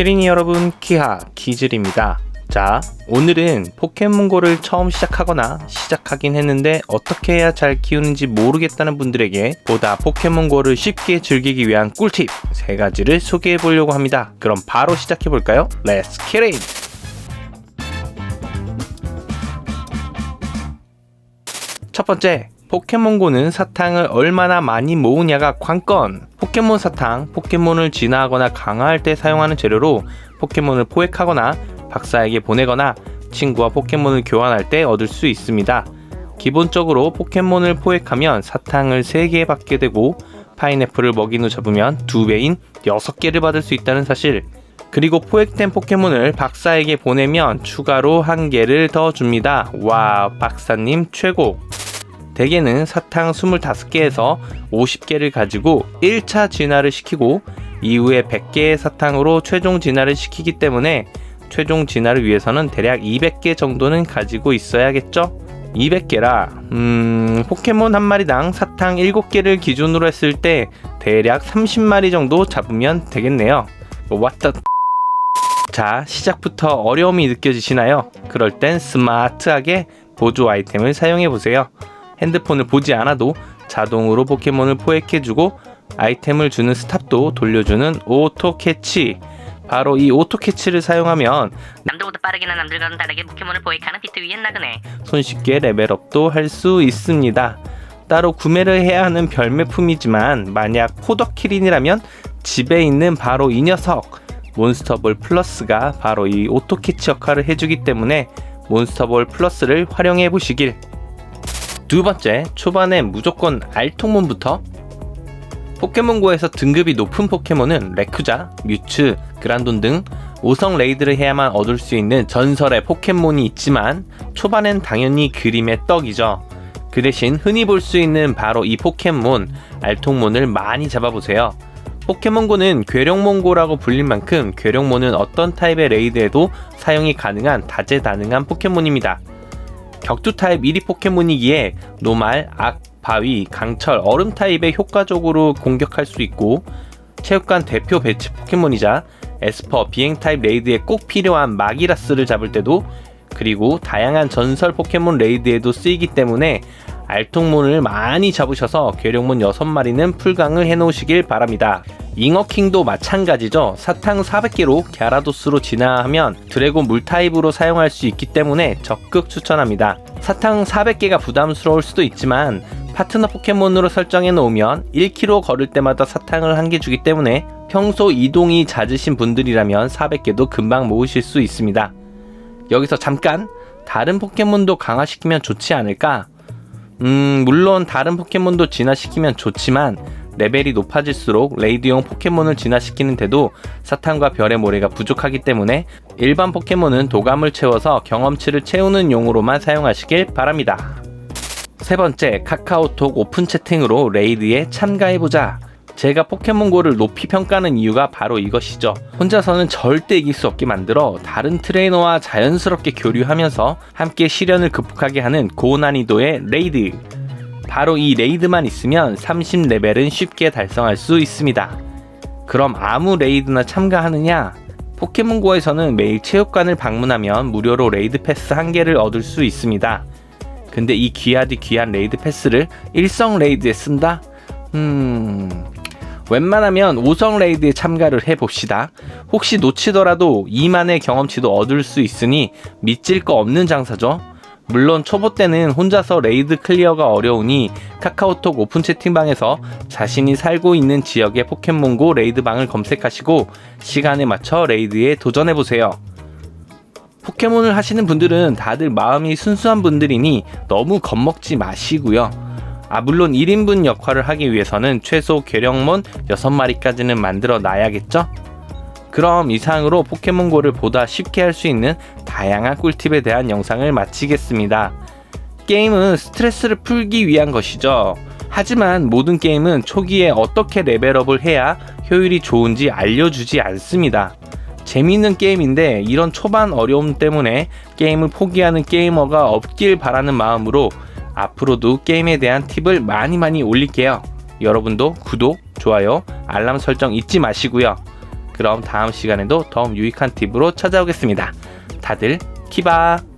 키리니 여러분 키하 키즐입니다. 자 오늘은 포켓몬고를 처음 시작하거나 시작하긴 했는데 어떻게 해야 잘 키우는지 모르겠다는 분들에게 보다 포켓몬고를 쉽게 즐기기 위한 꿀팁 세 가지를 소개해 보려고 합니다. 그럼 바로 시작해 볼까요? Let's get it! 첫 번째, 포켓몬고는 사탕을 얼마나 많이 모으냐가 관건. 포켓몬 사탕, 포켓몬을 진화하거나 강화할 때 사용하는 재료로 포켓몬을 포획하거나 박사에게 보내거나 친구와 포켓몬을 교환할 때 얻을 수 있습니다. 기본적으로 포켓몬을 포획하면 사탕을 3개 받게 되고 파인애플을 먹인 후 잡으면 2배인 6개를 받을 수 있다는 사실. 그리고 포획된 포켓몬을 박사에게 보내면 추가로 한 개를 더 줍니다. 와, 박사님 최고! 대개는 사탕 25개에서 50개를 가지고 1차 진화를 시키고 이후에 100개의 사탕으로 최종 진화를 시키기 때문에 최종 진화를 위해서는 대략 200개 정도는 가지고 있어야겠죠? 200개라, 음, 포켓몬 한 마리당 사탕 7개를 기준으로 했을 때 대략 30마리 정도 잡으면 되겠네요. 왔다. 자, 시작부터 어려움이 느껴지시나요? 그럴 땐 스마트하게 보조 아이템을 사용해 보세요. 핸드폰을 보지 않아도 자동으로 포켓몬을 포획해주고 아이템을 주는 스탑도 돌려주는 오토 캐치. 바로 이 오토 캐치를 사용하면 남들보다 빠르게나 남들과는 다르게 포켓몬을 포획하는 비트 위엔 나그네 손쉽게 레벨업도 할 수 있습니다. 따로 구매를 해야 하는 별매품이지만 만약 포더키린이라면 집에 있는 바로 이 녀석 몬스터볼 플러스가 바로 이 오토 캐치 역할을 해주기 때문에 몬스터볼 플러스를 활용해 보시길. 두 번째, 초반에 무조건 알통문부터 포켓몬고에서 등급이 높은 포켓몬은 레쿠자, 뮤츠, 그란돈 등 5성 레이드를 해야만 얻을 수 있는 전설의 포켓몬이 있지만 초반엔 당연히 그림의 떡이죠. 그 대신 흔히 볼 수 있는 바로 이 포켓몬 알통몬을 많이 잡아보세요. 포켓몬고는 괴룡몬고라고 불릴 만큼 괴룡몬은 어떤 타입의 레이드에도 사용이 가능한 다재다능한 포켓몬입니다. 격투 타입 1위 포켓몬이기에 노말, 악, 바위, 강철, 얼음 타입에 효과적으로 공격할 수 있고 체육관 대표 배치 포켓몬이자 에스퍼, 비행 타입 레이드에 꼭 필요한 마기라스를 잡을 때도 그리고 다양한 전설 포켓몬 레이드에도 쓰이기 때문에 알통몬을 많이 잡으셔서 괴룡몬 6마리는 풀강을 해놓으시길 바랍니다. 잉어킹도 마찬가지죠. 사탕 400개로 갸라도스로 진화하면 드래곤 물 타입으로 사용할 수 있기 때문에 적극 추천합니다. 사탕 400개가 부담스러울 수도 있지만 파트너 포켓몬으로 설정해 놓으면 1km 걸을 때마다 사탕을 한 개 주기 때문에 평소 이동이 잦으신 분들이라면 400개도 금방 모으실 수 있습니다. 여기서 잠깐 다른 포켓몬도 강화시키면 좋지 않을까? 음, 물론 다른 포켓몬도 진화시키면 좋지만 레벨이 높아질수록 레이드용 포켓몬을 진화시키는데도 사탕과 별의 모래가 부족하기 때문에 일반 포켓몬은 도감을 채워서 경험치를 채우는 용으로만 사용하시길 바랍니다. 세 번째, 카카오톡 오픈 채팅으로 레이드에 참가해보자. 제가 포켓몬고를 높이 평가하는 이유가 바로 이것이죠. 혼자서는 절대 이길 수 없게 만들어 다른 트레이너와 자연스럽게 교류하면서 함께 시련을 극복하게 하는 고난이도의 레이드. 바로 이 레이드만 있으면 30레벨은 쉽게 달성할 수 있습니다. 그럼 아무 레이드나 참가하느냐? 포켓몬고에서는 매일 체육관을 방문하면 무료로 레이드 패스 한 개를 얻을 수 있습니다. 근데 이 귀하디 귀한 레이드 패스를 일성 레이드에 쓴다? 음... 웬만하면 5성 레이드에 참가를 해봅시다. 혹시 놓치더라도 2만의 경험치도 얻을 수 있으니 믿질 거 없는 장사죠. 물론 초보 때는 혼자서 레이드 클리어가 어려우니 카카오톡 오픈 채팅방에서 자신이 살고 있는 지역의 포켓몬고 레이드방을 검색하시고 시간에 맞춰 레이드에 도전해보세요. 포켓몬을 하시는 분들은 다들 마음이 순수한 분들이니 너무 겁먹지 마시고요. 아, 물론 1인분 역할을 하기 위해서는 최소 괴력몬 6마리까지는 만들어 놔야겠죠? 그럼 이상으로 포켓몬고를 보다 쉽게 할 수 있는 다양한 꿀팁에 대한 영상을 마치겠습니다. 게임은 스트레스를 풀기 위한 것이죠. 하지만 모든 게임은 초기에 어떻게 레벨업을 해야 효율이 좋은지 알려주지 않습니다. 재미있는 게임인데 이런 초반 어려움 때문에 게임을 포기하는 게이머가 없길 바라는 마음으로 앞으로도 게임에 대한 팁을 많이 많이 올릴게요. 여러분도 구독, 좋아요, 알람 설정 잊지 마시고요. 그럼 다음 시간에도 더욱 유익한 팁으로 찾아오겠습니다. 다들 키바!